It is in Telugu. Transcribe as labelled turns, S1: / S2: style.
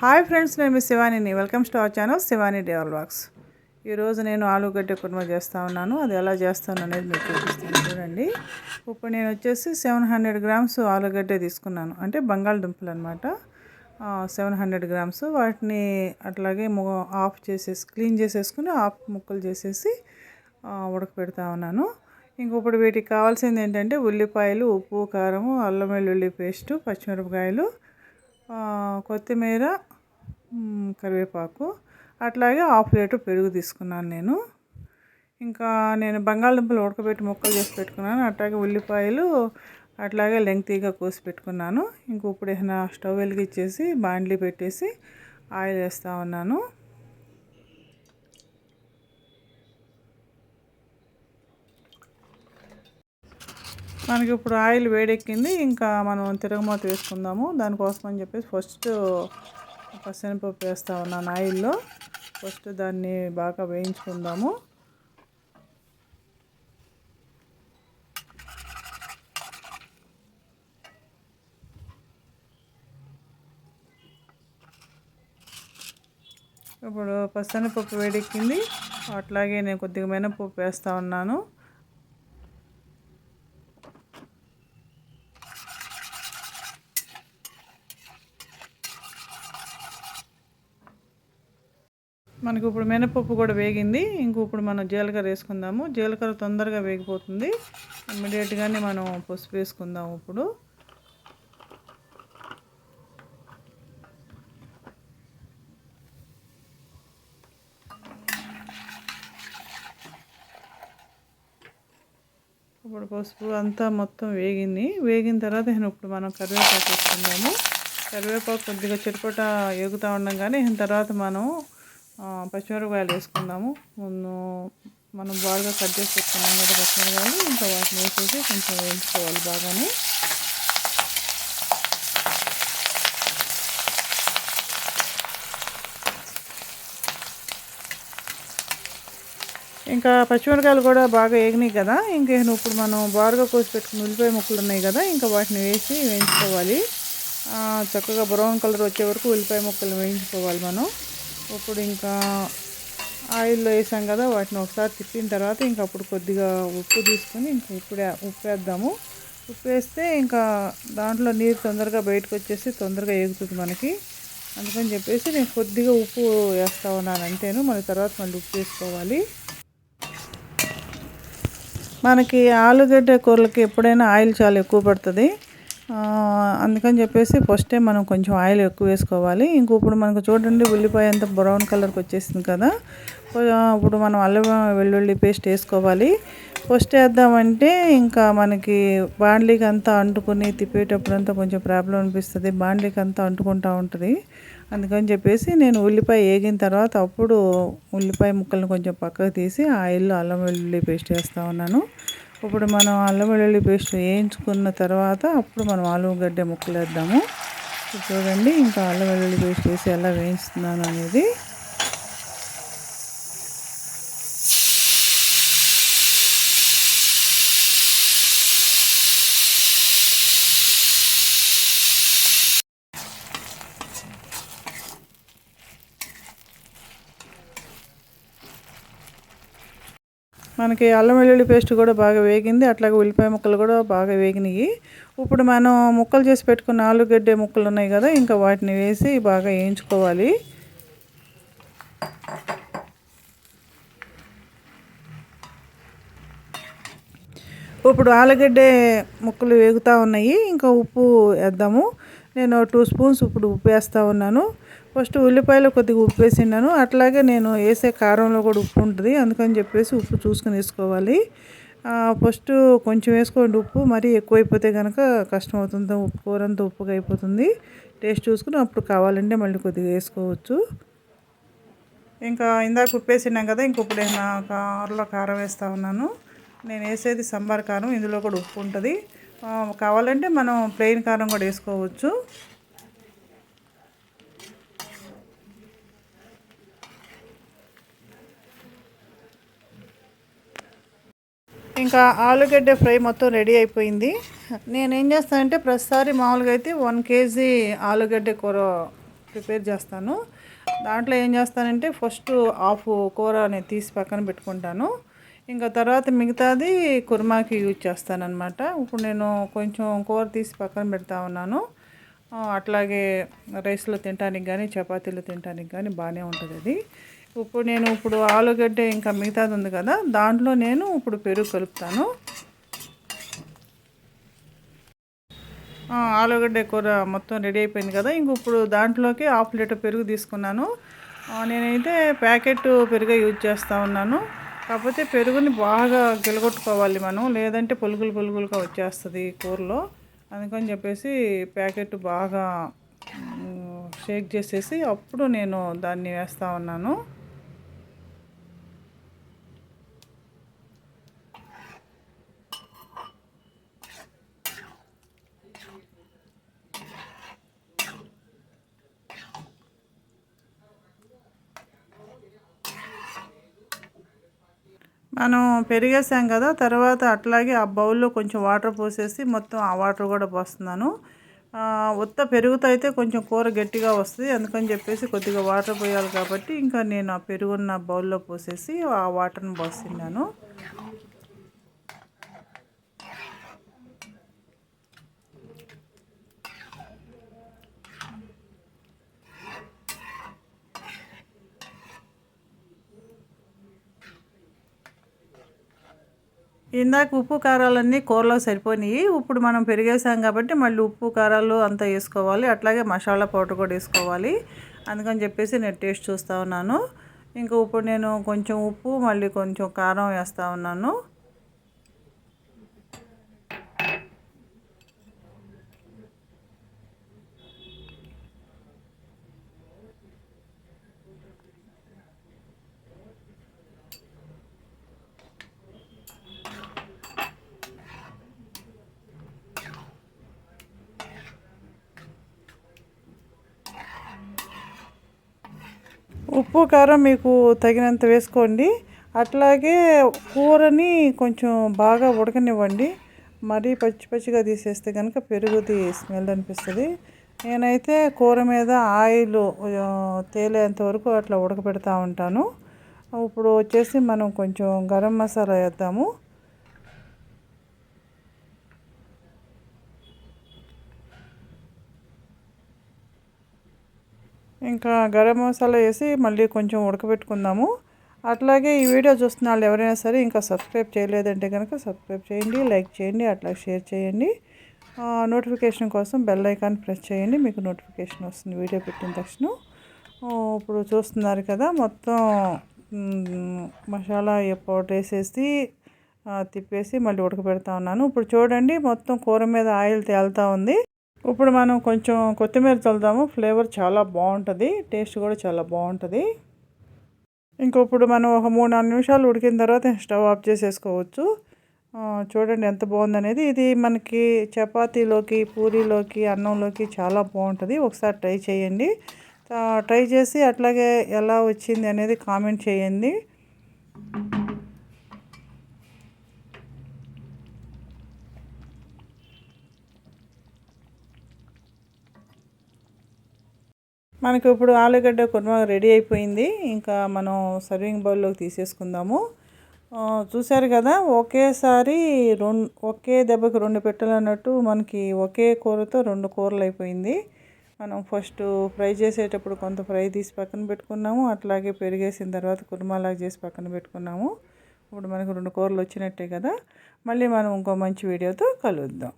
S1: హాయ్ ఫ్రెండ్స్ నేను మీ శివానిని welcome to our channel Shivani devil వాక్స్ ఈరోజు నేను ఆలుగడ్డ కుర్మ చేస్తూ ఉన్నాను. అది ఎలా చేస్తాను అనేది మీకు చూపిస్తాను. చూడండి. ఇప్పుడు నేను వచ్చేసి సెవెన్ హండ్రెడ్ గ్రామ్స్ ఆలుగడ్డ తీసుకున్నాను. అంటే బంగాళదుంపలు అనమాట సెవెన్ హండ్రెడ్ గ్రామ్స్ వాటిని అట్లాగే ఆఫ్ చేసేసి క్లీన్ చేసేసుకుని ఆఫ్ ముక్కలు చేసేసి ఉడకపెడతా ఉన్నాను. ఇంకొకటి వీటికి కావాల్సింది ఏంటంటే ఉల్లిపాయలు ఉప్పు కారము అల్లం వెల్లుల్లి పేస్టు పచ్చిమిరపకాయలు కొత్తిమీర కరివేపాకు అట్లాగే హాఫ్ లీటర్ పెరుగు తీసుకున్నాను నేను. ఇంకా నేను బంగాళదుంపలు ఉడకబెట్టి ముక్కలు చేసి పెట్టుకున్నాను అట్లాగే ఉల్లిపాయలు అట్లాగే లెంగ్తీగా కోసి పెట్టుకున్నాను. ఇంక ఇప్పుడు ఏమైనా స్టవ్ వెలిగించేసి బాండ్లీ పెట్టేసి ఆయిల్ వేస్తూ ఉన్నాను. మనకి ఇప్పుడు ఆయిల్ వేడెక్కింది. ఇంకా మనం తిరగమాత వేసుకుందాము. దానికోసం అని చెప్పేసి ఫస్ట్ పచ్చనిపప్పు వేస్తా ఉన్నాను ఆయిల్లో. ఫస్ట్ దాన్ని బాగా వేయించుకుందాము. ఇప్పుడు పచ్చనిపప్పు వేడెక్కింది. అట్లాగే నేను కొద్దిగా మినపప్పు వేస్తూ ఉన్నాను. మనకి ఇప్పుడు మినపప్పు కూడా వేగింది. ఇంక ఇప్పుడు మనం జీలకర్ర వేసుకుందాము. జీలకర్ర తొందరగా వేగిపోతుంది. ఇమ్మీడియట్గానే మనం పసుపు వేసుకుందాము ఇప్పుడు. ఇప్పుడు పసుపు అంతా మొత్తం వేగింది. వేగిన తర్వాత నేను ఇప్పుడు మనం కరివేపాకు వేసుకుందాము. కరివేపాకు కొద్దిగా చిటపట ఎగుతూ ఉండగానే తర్వాత మనం పచ్చిమిరపకాయలు వేసుకుందాము. ముందు మనం బాగా కట్ చేసి పెట్టుకున్నాం కదా పచ్చిమిరపకాయలు. ఇంకా వాటిని వేసేసి కొంచెం వేయించుకోవాలి బాగానే. ఇంకా పచ్చిమిరకాయలు కూడా బాగా వేగినాయి కదా. ఇంకా ఇప్పుడు మనం బారుగా కోసి పెట్టుకున్న ఉల్లిపాయ ముక్కలు ఉన్నాయి కదా ఇంకా వాటిని వేసి వేయించుకోవాలి. చక్కగా బ్రౌన్ కలర్ వచ్చే వరకు ఉల్లిపాయ ముక్కలు వేయించుకోవాలి మనం. ఇప్పుడు ఇంకా ఆయిల్లో వేసాం కదా వాటిని ఒకసారి తిప్పిన తర్వాత ఇంకా అప్పుడు కొద్దిగా ఉప్పు తీసుకొని ఇంకా ఇప్పుడే ఉప్పు వేద్దాము ఉప్పు వేస్తే ఇంకా దాంట్లో నీరు తొందరగా బయటకు వచ్చేసి తొందరగా ఎగుతుంది మనకి. అందుకని చెప్పేసి నేను కొద్దిగా ఉప్పు వేస్తా ఉన్నాను అంతేను. మన తర్వాత మళ్ళీ ఉప్పు వేసుకోవాలి. మనకి ఆలుగడ్డ కూరలకి ఎప్పుడైనా ఆయిల్ చాలా ఎక్కువ పడుతుంది. అందుకని చెప్పేసి ఫస్ట్ టైం మనం కొంచెం ఆయిల్ ఎక్కువ వేసుకోవాలి. ఇంక ఇప్పుడు మనకు చూడండి ఉల్లిపాయ అంతా బ్రౌన్ కలర్కి వచ్చేసింది కదా. ఇప్పుడు మనం అల్లం వెల్లుల్లి పేస్ట్ వేసుకోవాలి. ఫస్ట్ వేద్దామంటే ఇంకా మనకి బాండ్లీకి అంతా అంటుకుని తిప్పేటప్పుడు అంతా కొంచెం ప్రాబ్లం అనిపిస్తుంది. బాండ్లీకి అంతా అంటుకుంటూ ఉంటుంది. అందుకని చెప్పేసి నేను ఉల్లిపాయ వేగిన తర్వాత అప్పుడు ఉల్లిపాయ ముక్కలను కొంచెం పక్కకు తీసి ఆయిల్లో అల్లం వెల్లుల్లి పేస్ట్ వేస్తూ ఉన్నాను. ఇప్పుడు మనం అల్లం వెల్లుల్లి పేస్ట్ వేయించుకున్న తర్వాత అప్పుడు మనం ఆలుగడ్డ ముక్కలు వేద్దాము చూడండి ఇంకా అల్లం వెల్లుల్లి పేస్ట్ వేసి ఎలా వేయించుతున్నాను అనేది మనకి అల్లం వెల్లుల్లి పేస్ట్ కూడా బాగా వేగింది అట్లాగే ఉల్లిపాయ ముక్కలు కూడా బాగా వేగినాయి. ఇప్పుడు మనం ముక్కలు చేసి పెట్టుకున్న ఆలుగడ్డ ముక్కలు ఉన్నాయి కదా ఇంకా వాటిని వేసి బాగా వేయించుకోవాలి. ఇప్పుడు ఆలుగడ్డ ముక్కలు వేగుతూ ఉన్నాయి ఇంకా ఉప్పు వేద్దాము. నేను టూ స్పూన్స్ ఇప్పుడు ఉప్పు వేస్తూ ఉన్నాను. ఫస్ట్ ఉల్లిపాయలు కొద్దిగా ఉప్పు వేసినాను అట్లాగే నేను వేసే కారంలో కూడా ఉప్పు ఉంటుంది. అందుకని చెప్పేసి ఉప్పు చూసుకుని వేసుకోవాలి. ఫస్ట్ కొంచెం వేసుకోండి ఉప్పు. మరీ ఎక్కువైపోతే కనుక కష్టం అవుతుంది ఉప్పు కూర అంతా ఉప్పుగా అయిపోతుంది. టేస్ట్ చూసుకుని అప్పుడు కావాలంటే మళ్ళీ కొద్దిగా వేసుకోవచ్చు. ఇంకా ఇందాక ఉప్పు వేసినాం కదా ఇంక ఇప్పుడు నా కారులో కారం వేస్తూ ఉన్నాను. నేను వేసేది సాంబార్ కారం. ఇందులో కూడా ఉప్పు ఉంటుంది. కావాలంటే మనం ప్లెయిన్ కారం కూడా వేసుకోవచ్చు. ఇంకా ఆలుగడ్డ ఫ్రై మొత్తం రెడీ అయిపోయింది. నేను ఏం చేస్తానంటే ప్రతిసారి మామూలుగా అయితే వన్ కేజీ ఆలుగడ్డ కూర ప్రిపేర్ చేస్తాను. దాంట్లో ఏం చేస్తానంటే ఫస్ట్ హాఫ్ కూర నేను తీసి పక్కన పెట్టుకుంటాను. ఇంకా తర్వాత మిగతాది కుర్మాకి యూజ్ చేస్తానన్నమాట. ఇప్పుడు నేను కొంచెం కూర తీసి పక్కన పెడతా ఉన్నాను. అట్లాగే రైస్లో తినడానికి కానీ చపాతీలు తినడానికి కానీ బాగానే ఉంటుంది అది ఇప్పుడు నేను ఇప్పుడు ఆలుగడ్డ ఇంకా మిగతాది ఉంది కదా దాంట్లో నేను ఇప్పుడు పెరుగు కలుపుతాను. ఆలుగడ్డ కూర మొత్తం రెడీ అయిపోయింది కదా ఇంక ఇప్పుడు దాంట్లోకి హాఫ్ లీటర్ పెరుగు తీసుకున్నాను. నేనైతే ప్యాకెట్ పెరుగు యూజ్ చేస్తూ ఉన్నాను. కాకపోతే పెరుగుని బాగా గిలగొట్టుకోవాలి మనం లేదంటే పులుగులు పులుగులుగా వచ్చేస్తుంది కూరలో. అందుకని చెప్పేసి ప్యాకెట్ బాగా షేక్ చేసేసి అప్పుడు నేను దాన్ని వేస్తూ ఉన్నాను. మనం పెరిగేసాం కదా తర్వాత అట్లాగే ఆ బౌల్లో కొంచెం వాటర్ పోసేసి మొత్తం ఆ వాటర్ కూడా పోస్తున్నాను. ఉత్త పెరుగుతో అయితే కొంచెం కూర గట్టిగా వస్తుంది అందుకని చెప్పేసి కొద్దిగా వాటర్ పోయాలి కాబట్టి ఇంకా నేను ఆ పెరుగున్న బౌల్లో పోసేసి ఆ వాటర్ని పోస్తున్నాను. ఇందాక ఉప్పు కారాలన్నీ కూరలో సరిపోయినాయి. ఇప్పుడు మనం పెరిగేసాం కాబట్టి మళ్ళీ ఉప్పు కారాలు అంతా వేసుకోవాలి. అట్లాగే మసాలా పౌడర్ కూడా వేసుకోవాలి. అందుకని చెప్పేసి నేను టేస్ట్ చూస్తూ ఉన్నాను. ఇంకా ఇప్పుడు నేను కొంచెం ఉప్పు మళ్ళీ కొంచెం కారం వేస్తూ ఉన్నాను. ఉప్పు కారం మీకు తగినంత వేసుకోండి. అట్లాగే కూరని కొంచెం బాగా ఉడకనివ్వండి. మరీ పచ్చి పచ్చిగా తీసేస్తే కనుక పెరుగుది స్మెల్ అనిపిస్తుంది. నేనైతే కూర మీద ఆయిల్ తేలేంత వరకు అట్లా ఉడకబెడతా ఉంటాను. ఇప్పుడు వచ్చేసి మనం కొంచెం గరం మసాలా వేద్దాము. ఇంకా గరం మసాలా వేసి మళ్ళీ కొంచెం ఉడకబెట్టుకుందాము. అట్లాగే ఈ వీడియో చూస్తున్న వాళ్ళు ఎవరైనా సరే ఇంకా సబ్స్క్రైబ్ చేయలేదంటే కనుక సబ్స్క్రైబ్ చేయండి లైక్ చేయండి అట్లా షేర్ చేయండి. నోటిఫికేషన్ కోసం బెల్ ఐకాన్ ప్రెస్ చేయండి మీకు నోటిఫికేషన్ వస్తుంది వీడియో పెట్టిన తక్షణం. ఇప్పుడు చూస్తున్నారు కదా మొత్తం మసాలా పౌడర్ వేసేసి తిప్పేసి మళ్ళీ ఉడకబెడతా ఉన్నాను. ఇప్పుడు చూడండి మొత్తం కూర మీద ఆయిల్ తేలుతూ ఉంది. ఇప్పుడు మనం కొంచెం కొత్తిమీర చల్లుదాము. ఫ్లేవర్ చాలా బాగుంటుంది. టేస్ట్ కూడా చాలా బాగుంటుంది. ఇంక ఇప్పుడు మనం ఒక మూడు నాలుగు నిమిషాలు ఉడికిన తర్వాత స్టవ్ ఆఫ్ చేసేసుకోవచ్చు. చూడండి ఎంత బాగుందనేది. ఇది మనకి చపాతీలోకి పూరీలోకి అన్నంలోకి చాలా బాగుంటుంది. ఒకసారి ట్రై చేయండి. ట్రై చేసి అట్లాగే ఎలా వచ్చింది అనేది కామెంట్ చేయండి. మనకి ఇప్పుడు ఆలుగడ్డ కుర్మా రెడీ అయిపోయింది. ఇంకా మనం సర్వింగ్ బౌల్లోకి తీసేసుకుందాము. చూశారు కదా ఒకేసారి రెండు ఒకే దెబ్బకి రెండు పెట్టాలన్నట్టు మనకి ఒకే కూరతో రెండు కూరలు అయిపోయింది. మనం ఫస్ట్ ఫ్రై చేసేటప్పుడు కొంత ఫ్రై తీసి పక్కన పెట్టుకున్నాము. అట్లాగే పెరిగేసిన తర్వాత కుర్మాలాగా చేసి పక్కన పెట్టుకున్నాము. ఇప్పుడు మనకు రెండు కూరలు వచ్చినట్టే కదా. మళ్ళీ మనం ఇంకో మంచి వీడియోతో కలుద్దాం.